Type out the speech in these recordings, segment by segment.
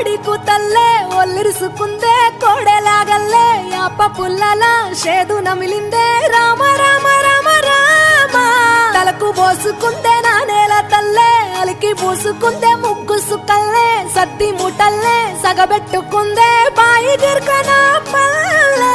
కోడికు తల్లే ఒల్లిరుసుకుందే కోడెలాగల్లే యాప పుల్లల షేదు నమిలిందే. రామ రామ రామ రామ. తలకు పోసుకుందే నా నేల తల్లే అలికి పూసుకుందే ముగ్గు సుకల్లే సద్ది ముటల్లే సగబెట్టుకుందే బాయి గిర్కనా పల్లే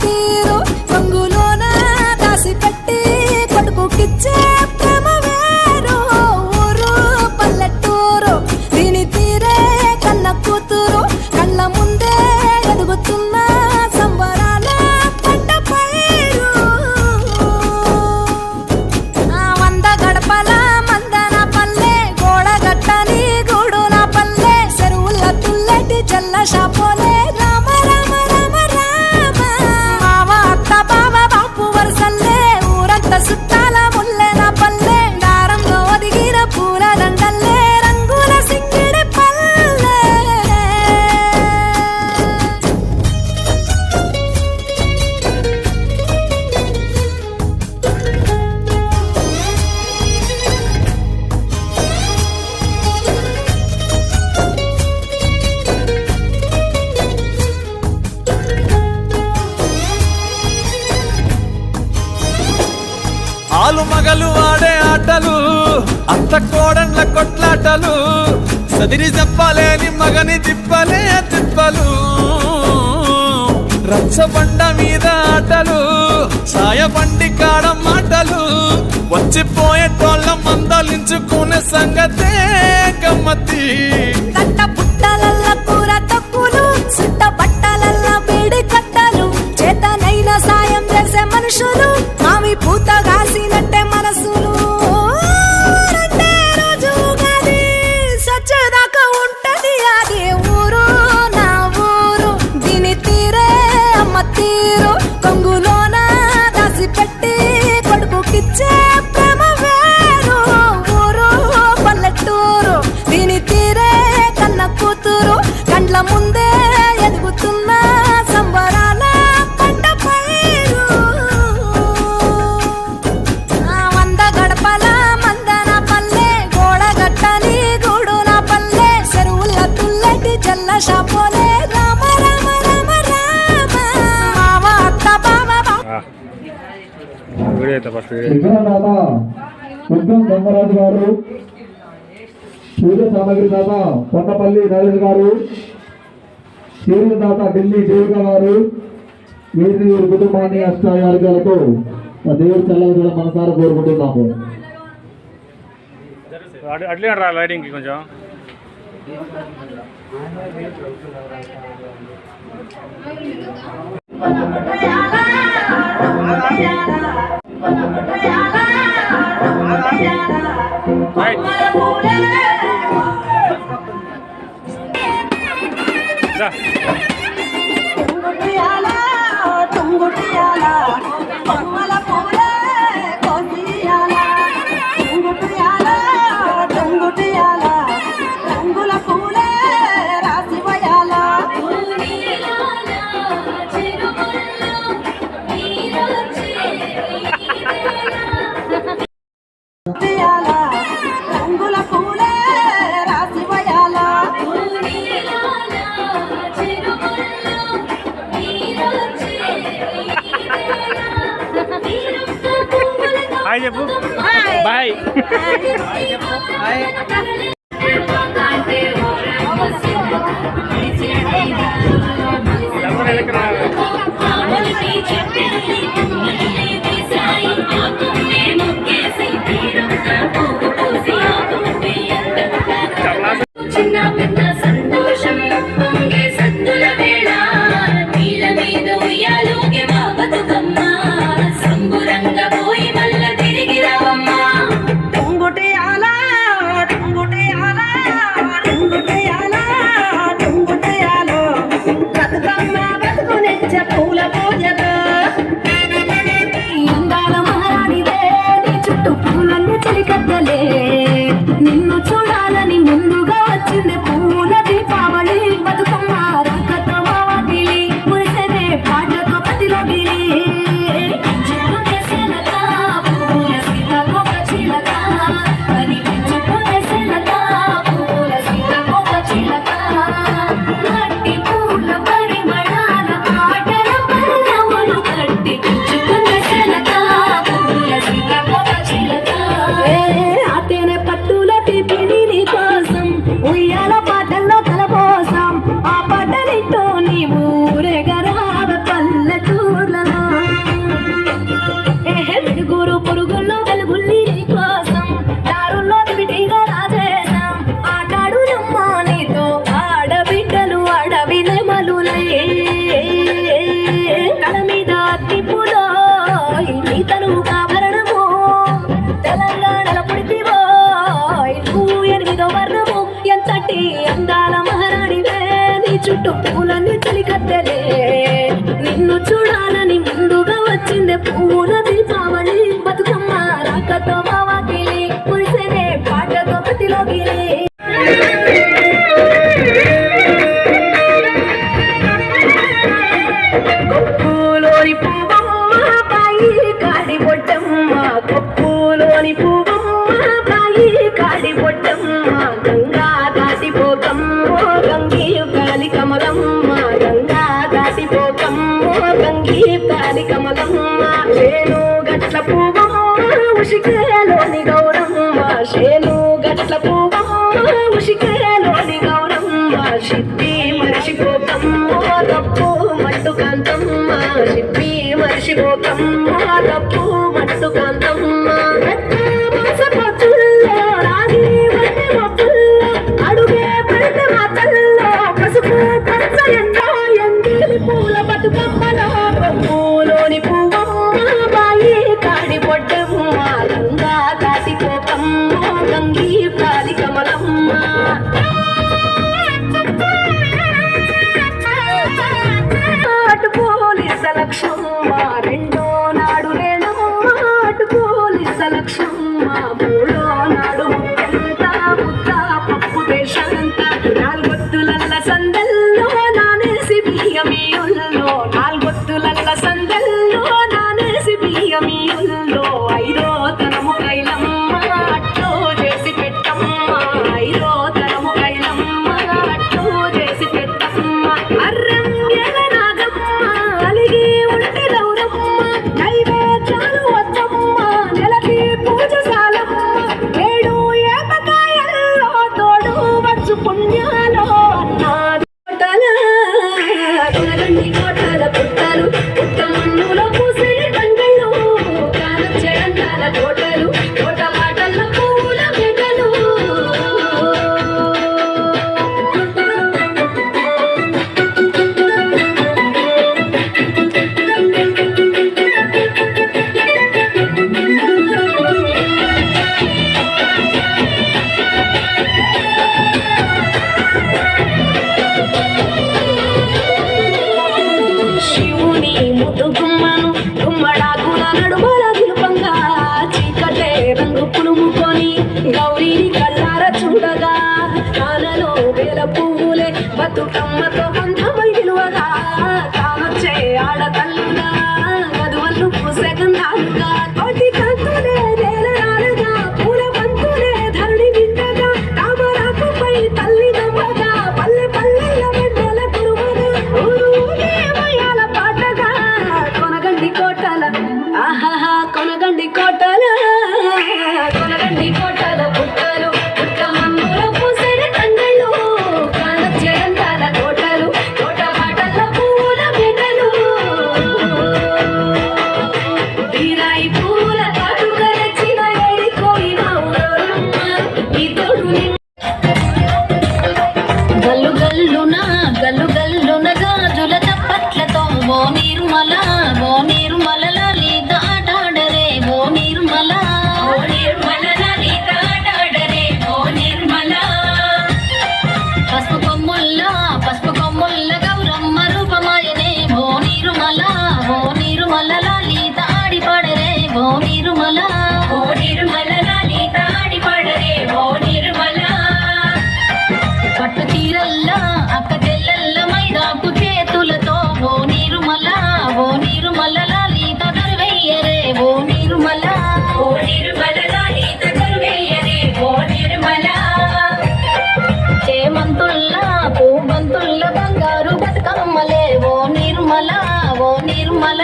తీరు రంగులోన దాసి పెట్టి కొడుకుకిచ్చే మగలు ఆడే ఆటలు అంత కోడన్ల కొట్లాటలు. సదిరి చెప్పలేని మగని తిప్పలే తిప్పలు. రచ్చబండ మీద ఆటలు సాయబండి కాడ మాటలు. వచ్చిపోయేటోళ్ళ మందలించుకునే సంగతే గమ్మతి గంగరాజు గారు పూజ సామగ్రి దాత కొండపల్లి నరేష్ గారు చీరల దాత ఢిల్లీ దేవిక గారు వీరి కుటుంబాన్ని అష్టాయాలుగాలతో ఆ దేవుడి చల్లని కూడా మనసారా కోరుకుంటున్నాము అట్- అట్లే రా లైటింగ్కి కొంచెం రా. టుంగుటియాల హాయ్ చెప్పు. బాయ్ ఎవరు శేను గట్ల పువ్వము ఉషికలోని గౌరమ్మ. శేను గట్ల పువ్వము ఉషికలోని గౌరమ్మ. సిద్ధి మరిచిపోకమ్మ తప్పు మట్టు కాంతమ్మ. సిద్ధి మరిచిపోకమ్మ లక్ష్మమ్మ రెండో నాడు రేణమ్మ అటుకోలి లక్ష్మమ్మ మూడో నాడు ముక్కంతా ముద్ద పప్పు దేశంతా నాలుగొత్తులల్ల సందల్లో నానేసి బియ్యమియుల్లో నాలుగొత్తులల్ల సందల్లో నానేసి బియ్యమియుల్లో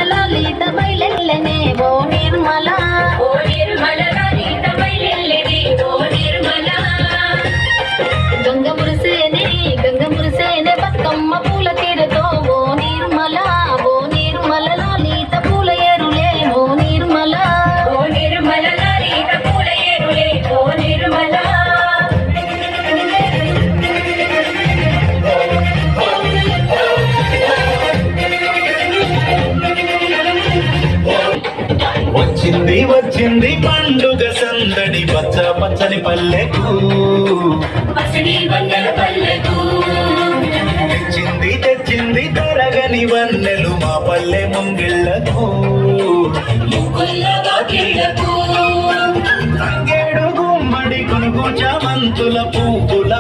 లలిత బయలెల్లనే ఓ నిర్మల ఓ నిర్మల వచ్చింది పండుగ సందడి. పచ్చ పచ్చని పల్లెకు తెచ్చింది తెచ్చింది తరగని వన్నెలు మా పల్లె ముంగిళ్ళకు తంగేడు గుమ్మడి కొనుగు చామంతుల పువ్వుల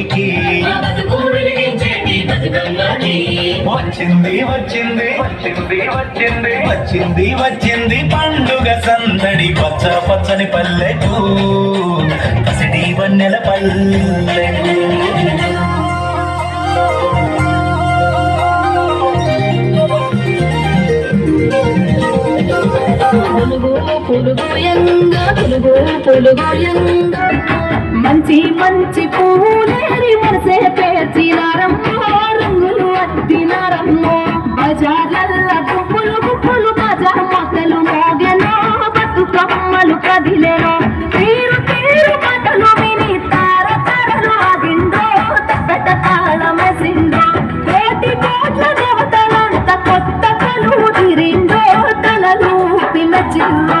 మా వచ్చింది వచ్చింది వచ్చింది వచ్చింది వచ్చింది వచ్చింది పండుగ సందడి పచ్చ పచ్చని పల్లెకు పసిడి వన్నెల పల్లెకు పులుగు పులుగు యంగ పులుగు పులుగు యంగ మంచి మంచి పూలేరి మనసే పేర్చినారమ్మో రంగులు అద్దినారమ్మో బజార్లల్ల గుప్పులు గుప్పులు బజార్ మొక్కలు మోగెనో బతుకమ్మలు కదిలేనో. తీరు తీరు మాటలు విని తార తరలు ఆగిందో తప్పట తాళమేసిందో కోటి కోట్ల దేవతలంత కొత్త కలువు తిరిందో తలలు పిల్ల చిల్లో